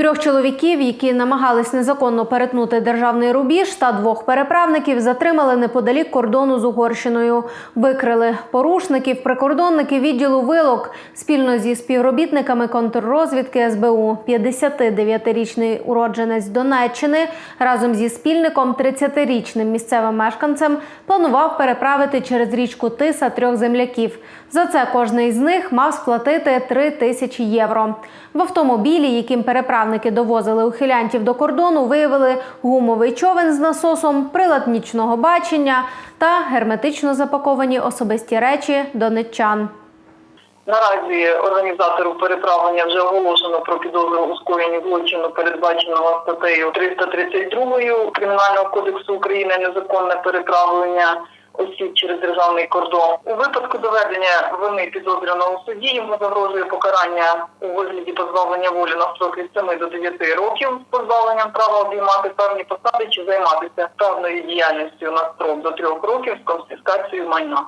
Трьох чоловіків, які намагались незаконно перетнути державний рубіж, та двох переправників затримали неподалік кордону з Угорщиною. Викрили порушників, прикордонники відділу вилок спільно зі співробітниками контррозвідки СБУ. 59-річний уродженець Донеччини разом зі спільником, 30-річним місцевим мешканцем, планував переправити через річку Тиса трьох земляків. За це кожний із них мав сплатити 3 тисячі євро. В автомобілі, яким переправники довозили ухилянтів до кордону, виявили гумовий човен з насосом, прилад нічного бачення та герметично запаковані особисті речі донеччан. Наразі організатору переправлення вже оголошено про підозру у скоєнні злочину, передбаченого статтею 332 Кримінального кодексу України незаконне переправлення осіб через державний кордон. У випадку доведення вини підозрюваного суді йому загрожує покарання у вигляді позбавлення волі на строк від 7 до 9 років з позбавленням права обіймати певні посади чи займатися певною діяльністю на строк до 3 років з конфіскацією майна.